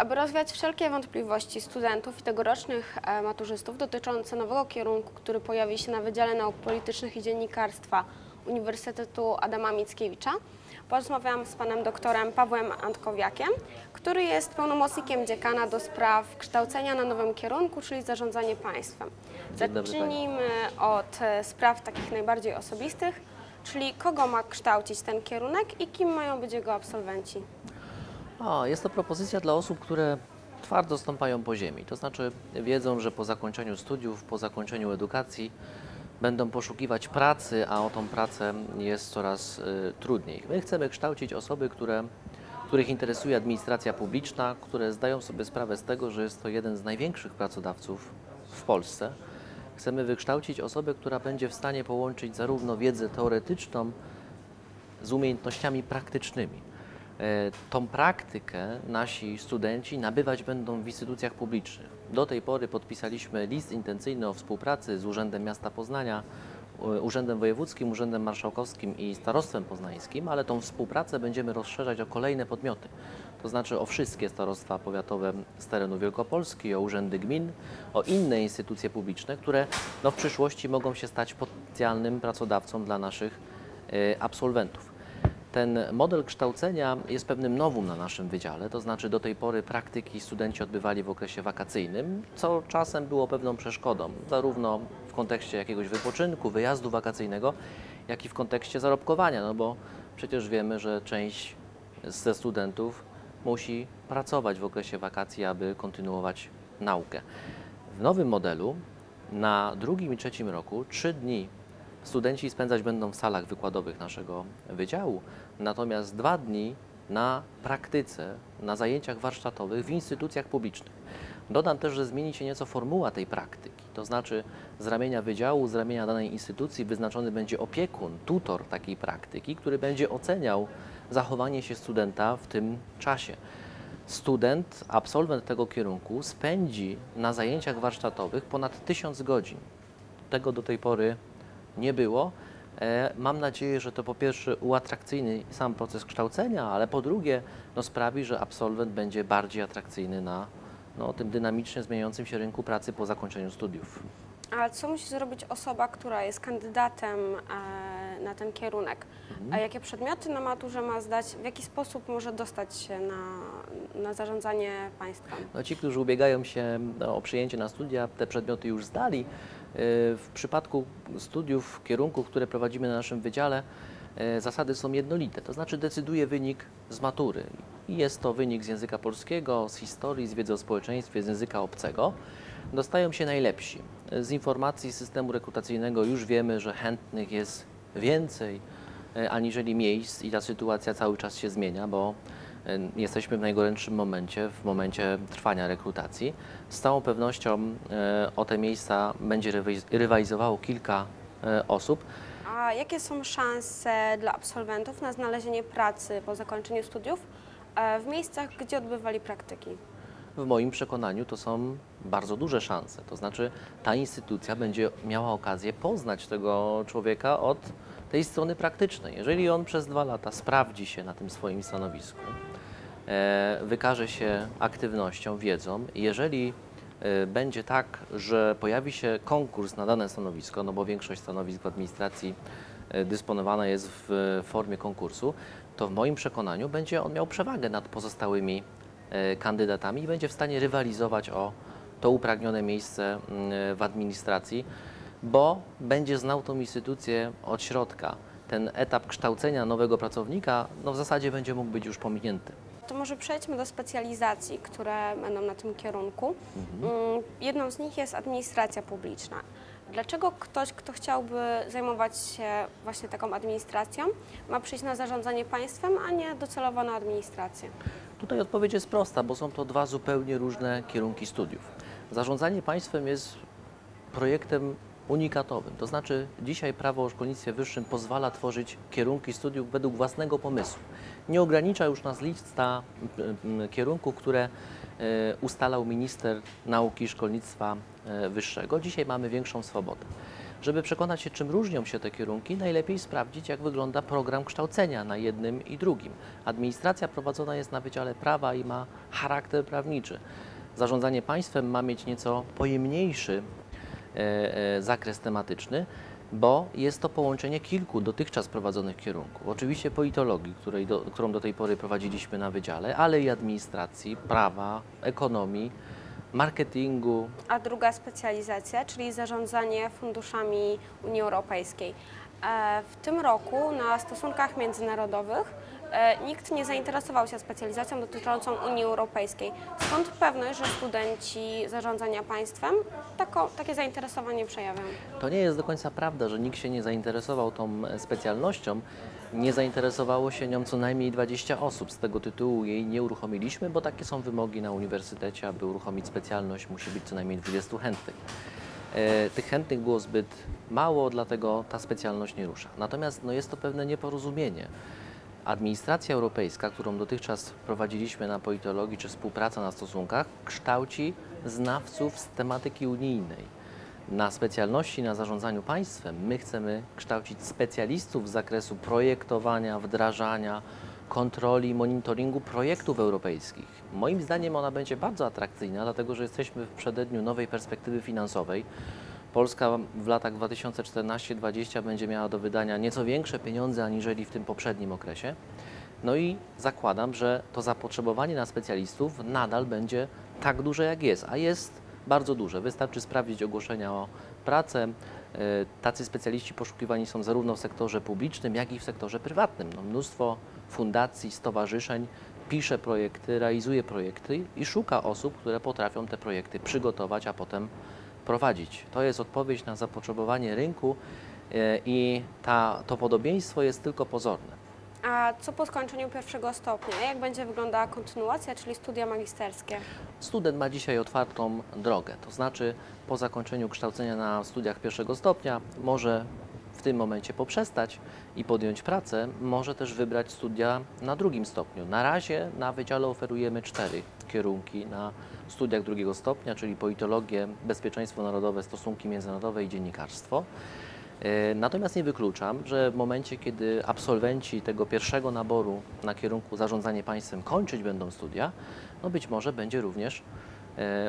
Aby rozwiać wszelkie wątpliwości studentów i tegorocznych e, maturzystów dotyczące nowego kierunku, który pojawi się na Wydziale Nauk Politycznych i Dziennikarstwa Uniwersytetu Adama Mickiewicza, porozmawiam z panem doktorem Pawłem Antkowiakiem, który jest pełnomocnikiem dziekana do spraw kształcenia na nowym kierunku, czyli zarządzanie państwem. Zacznijmy od e, spraw takich najbardziej osobistych, czyli kogo ma kształcić ten kierunek i kim mają być jego absolwenci. A, jest to propozycja dla osób, które twardo stąpają po ziemi. To znaczy wiedzą, że po zakończeniu studiów, po zakończeniu edukacji będą poszukiwać pracy, a o tą pracę jest coraz y, trudniej. My chcemy kształcić osoby, które, których interesuje administracja publiczna, które zdają sobie sprawę z tego, że jest to jeden z największych pracodawców w Polsce. Chcemy wykształcić osobę, która będzie w stanie połączyć zarówno wiedzę teoretyczną, z umiejętnościami praktycznymi. E, Tą praktykę nasi studenci nabywać będą w instytucjach publicznych. Do tej pory podpisaliśmy list intencyjny o współpracy z Urzędem Miasta Poznania, e, Urzędem Wojewódzkim, Urzędem Marszałkowskim i Starostwem Poznańskim, ale tą współpracę będziemy rozszerzać o kolejne podmioty. To znaczy o wszystkie starostwa powiatowe z terenu Wielkopolski, o urzędy gmin, o inne instytucje publiczne, które no, w przyszłości mogą się stać potencjalnym pracodawcą dla naszych e, absolwentów. Ten model kształcenia jest pewnym nowum na naszym wydziale, to znaczy do tej pory praktyki studenci odbywali w okresie wakacyjnym, co czasem było pewną przeszkodą, zarówno w kontekście jakiegoś wypoczynku, wyjazdu wakacyjnego, jak i w kontekście zarobkowania, no bo przecież wiemy, że część ze studentów musi pracować w okresie wakacji, aby kontynuować naukę. W nowym modelu na drugim i trzecim roku trzy dni studenci spędzać będą w salach wykładowych naszego wydziału, natomiast dwa dni na praktyce, na zajęciach warsztatowych w instytucjach publicznych. Dodam też, że zmieni się nieco formuła tej praktyki, to znaczy z ramienia wydziału, z ramienia danej instytucji wyznaczony będzie opiekun, tutor takiej praktyki, który będzie oceniał zachowanie się studenta w tym czasie. Student, absolwent tego kierunku spędzi na zajęciach warsztatowych ponad 1000 godzin. Tego do tej pory nie było. E, Mam nadzieję, że to po pierwsze uatrakcyjni sam proces kształcenia, ale po drugie no, sprawi, że absolwent będzie bardziej atrakcyjny na no, tym dynamicznie zmieniającym się rynku pracy po zakończeniu studiów. A co musi zrobić osoba, która jest kandydatem e, na ten kierunek? A jakie przedmioty na maturze ma zdać? W jaki sposób może dostać się na, na zarządzanie państwem? No, ci, którzy ubiegają się no, o przyjęcie na studia, te przedmioty już zdali. W przypadku studiów, kierunków, które prowadzimy na naszym wydziale, e, zasady są jednolite, to znaczy decyduje wynik z matury. I jest to wynik z języka polskiego, z historii, z wiedzy o społeczeństwie, z języka obcego. Dostają się najlepsi. Z informacji systemu rekrutacyjnego już wiemy, że chętnych jest więcej e, aniżeli miejsc i ta sytuacja cały czas się zmienia, bo jesteśmy w najgorętszym momencie, w momencie trwania rekrutacji. Z całą pewnością e, o te miejsca będzie rywaliz- rywalizowało kilka e, osób. A jakie są szanse dla absolwentów na znalezienie pracy po zakończeniu studiów e, w miejscach, gdzie odbywali praktyki? W moim przekonaniu to są bardzo duże szanse. To znaczy, ta instytucja będzie miała okazję poznać tego człowieka od tej strony praktycznej. Jeżeli on przez dwa lata sprawdzi się na tym swoim stanowisku, wykaże się aktywnością, wiedzą, jeżeli e, będzie tak, że pojawi się konkurs na dane stanowisko, no bo większość stanowisk w administracji e, dysponowana jest w formie konkursu, to w moim przekonaniu będzie on miał przewagę nad pozostałymi e, kandydatami i będzie w stanie rywalizować o to upragnione miejsce w administracji, bo będzie znał tą instytucję od środka. Ten etap kształcenia nowego pracownika no w zasadzie będzie mógł być już pominięty. To może przejdźmy do specjalizacji, które będą na tym kierunku. Mm, Jedną z nich jest administracja publiczna. Dlaczego ktoś, kto chciałby zajmować się właśnie taką administracją, ma przyjść na zarządzanie państwem, a nie docelowo na administrację? Tutaj odpowiedź jest prosta, bo są to dwa zupełnie różne kierunki studiów. Zarządzanie państwem jest projektem unikatowym. To znaczy, dzisiaj prawo o szkolnictwie wyższym pozwala tworzyć kierunki studiów według własnego pomysłu. Nie ogranicza już nas lista kierunków, które e, ustalał minister nauki i szkolnictwa e, wyższego. Dzisiaj mamy większą swobodę. Żeby przekonać się, czym różnią się te kierunki, najlepiej sprawdzić, jak wygląda program kształcenia na jednym i drugim. Administracja prowadzona jest na Wydziale Prawa i ma charakter prawniczy. Zarządzanie państwem ma mieć nieco pojemniejszy zakres tematyczny, bo jest to połączenie kilku dotychczas prowadzonych kierunków. Oczywiście politologii, której do, którą do tej pory prowadziliśmy na wydziale, ale i administracji, prawa, ekonomii, marketingu, A druga specjalizacja, czyli zarządzanie funduszami Unii Europejskiej. E, W tym roku na stosunkach międzynarodowych e, nikt nie zainteresował się specjalizacją dotyczącą Unii Europejskiej. Skąd pewność, że studenci zarządzania państwem tako, takie zainteresowanie przejawią? To nie jest do końca prawda, że nikt się nie zainteresował tą e, specjalnością. Nie zainteresowało się nią co najmniej 20 osób. Z tego tytułu jej nie uruchomiliśmy, bo takie są wymogi na uniwersytecie, aby uruchomić specjalność musi być co najmniej 20 chętnych. E, tych chętnych było zbyt mało, dlatego ta specjalność nie rusza. Natomiast no, jest to pewne nieporozumienie. Administracja europejska, którą dotychczas prowadziliśmy na politologii czy współpraca na stosunkach, kształci znawców z tematyki unijnej. Na specjalności na zarządzaniu państwem my chcemy kształcić specjalistów z zakresu projektowania, wdrażania, kontroli, monitoringu projektów europejskich. Moim zdaniem ona będzie bardzo atrakcyjna, dlatego że jesteśmy w przededniu nowej perspektywy finansowej. Polska w latach 2014-2020 będzie miała do wydania nieco większe pieniądze aniżeli w tym poprzednim okresie. No i zakładam, że to zapotrzebowanie na specjalistów nadal będzie tak duże jak jest, a jest bardzo duże. Wystarczy sprawdzić ogłoszenia o pracę. E, Tacy specjaliści poszukiwani są zarówno w sektorze publicznym, jak i w sektorze prywatnym. No, mnóstwo fundacji, stowarzyszeń pisze projekty, realizuje projekty i szuka osób, które potrafią te projekty przygotować, a potem prowadzić. To jest odpowiedź na zapotrzebowanie rynku e, i ta, to podobieństwo jest tylko pozorne. A co po skończeniu pierwszego stopnia? Jak będzie wyglądała kontynuacja, czyli studia magisterskie? Student ma dzisiaj otwartą drogę, to znaczy po zakończeniu kształcenia na studiach pierwszego stopnia może tym momencie poprzestać i podjąć pracę, może też wybrać studia na drugim stopniu. Na razie na wydziale oferujemy cztery kierunki na studiach drugiego stopnia, czyli politologię, bezpieczeństwo narodowe, stosunki międzynarodowe i dziennikarstwo. E, Natomiast nie wykluczam, że w momencie, kiedy absolwenci tego pierwszego naboru na kierunku zarządzanie państwem kończyć będą studia, no być może będzie również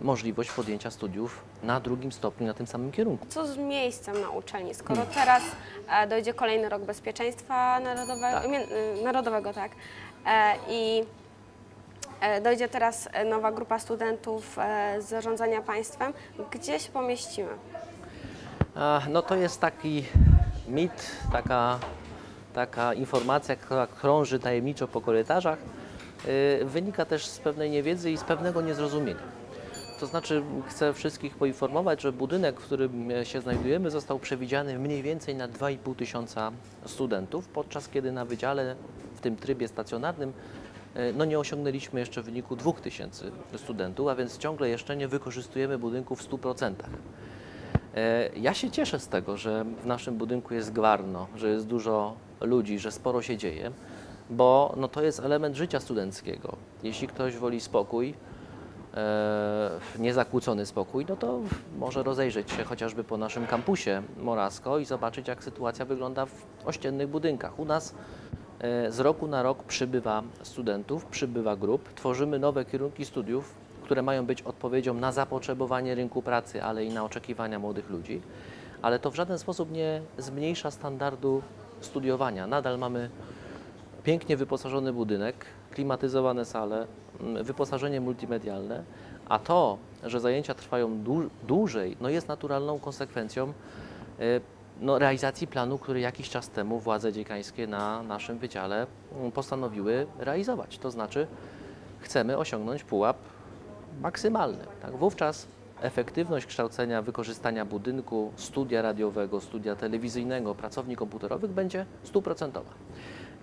możliwość podjęcia studiów na drugim stopniu na tym samym kierunku. Co z miejscem na uczelni? Skoro teraz e, dojdzie kolejny rok bezpieczeństwa narodowego, Tak. y, narodowego tak, e, i e, dojdzie teraz e, nowa grupa studentów e, z zarządzania państwem, gdzie się pomieścimy? No to jest taki mit, taka, taka informacja, która krąży tajemniczo po korytarzach, wynika też z pewnej niewiedzy i z pewnego niezrozumienia. To znaczy chcę wszystkich poinformować, że budynek, w którym e, się znajdujemy został przewidziany mniej więcej na 2,5 tysiąca studentów, podczas kiedy na wydziale w tym trybie stacjonarnym e, no nie osiągnęliśmy jeszcze wyniku 2000 studentów, a więc ciągle jeszcze nie wykorzystujemy budynku w 100%. E, Ja się cieszę z tego, że w naszym budynku jest gwarno, że jest dużo ludzi, że sporo się dzieje, bo no, to jest element życia studenckiego. Jeśli ktoś woli spokój, niezakłócony spokój, no to może rozejrzeć się chociażby po naszym kampusie Morasko i zobaczyć, jak sytuacja wygląda w ościennych budynkach. U nas e, z roku na rok przybywa studentów, przybywa grup, tworzymy nowe kierunki studiów, które mają być odpowiedzią na zapotrzebowanie rynku pracy, ale i na oczekiwania młodych ludzi, ale to w żaden sposób nie zmniejsza standardu studiowania. Nadal mamy pięknie wyposażony budynek, klimatyzowane sale, mm, wyposażenie multimedialne, a to, że zajęcia trwają dłu- dłużej, no jest naturalną konsekwencją y, no, realizacji planu, który jakiś czas temu władze dziekańskie na naszym wydziale mm, postanowiły realizować. To znaczy chcemy osiągnąć pułap maksymalny. Tak? Wówczas efektywność kształcenia, wykorzystania budynku, studia radiowego, studia telewizyjnego, pracowni komputerowych będzie stuprocentowa.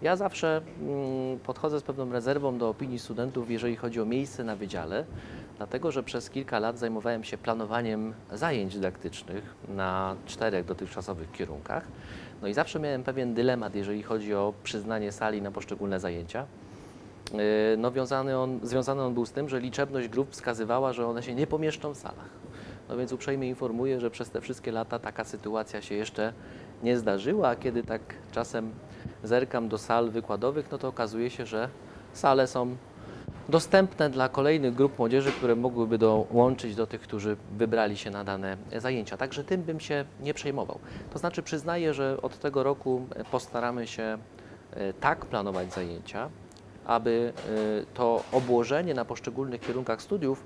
Ja zawsze mm, podchodzę z pewną rezerwą do opinii studentów, jeżeli chodzi o miejsce na wydziale, dlatego że przez kilka lat zajmowałem się planowaniem zajęć dydaktycznych na czterech dotychczasowych kierunkach. No i zawsze miałem pewien dylemat, jeżeli chodzi o przyznanie sali na poszczególne zajęcia. Yy, No, on, związany on był z tym, że liczebność grup wskazywała, że one się nie pomieszczą w salach. No więc uprzejmie informuję, że przez te wszystkie lata taka sytuacja się jeszcze nie zdarzyła, a kiedy tak czasem zerkam do sal wykładowych, no to okazuje się, że sale są dostępne dla kolejnych grup młodzieży, które mogłyby dołączyć do tych, którzy wybrali się na dane zajęcia. Także tym bym się nie przejmował. To znaczy przyznaję, że od tego roku postaramy się e, tak planować zajęcia, aby e, to obłożenie na poszczególnych kierunkach studiów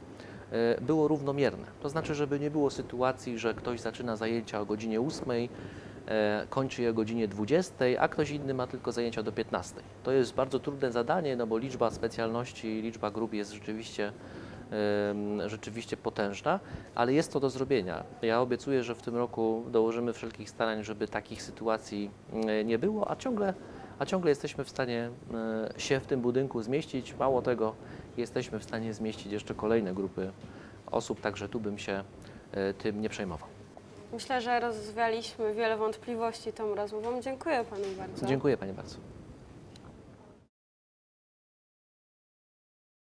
e, było równomierne. To znaczy, żeby nie było sytuacji, że ktoś zaczyna zajęcia o godzinie 8, e, kończy je o godzinie 20, a ktoś inny ma tylko zajęcia do 15. To jest bardzo trudne zadanie, no bo liczba specjalności, liczba grup jest rzeczywiście, rzeczywiście potężna, ale jest to do zrobienia. Ja obiecuję, że w tym roku dołożymy wszelkich starań, żeby takich sytuacji e, nie było, a ciągle, a ciągle jesteśmy w stanie e, się w tym budynku zmieścić. Mało tego, jesteśmy w stanie zmieścić jeszcze kolejne grupy osób, także tu bym się e, tym nie przejmował. Myślę, że rozwialiśmy wiele wątpliwości tą rozmową. Dziękuję Panu bardzo. Dziękuję Panie bardzo.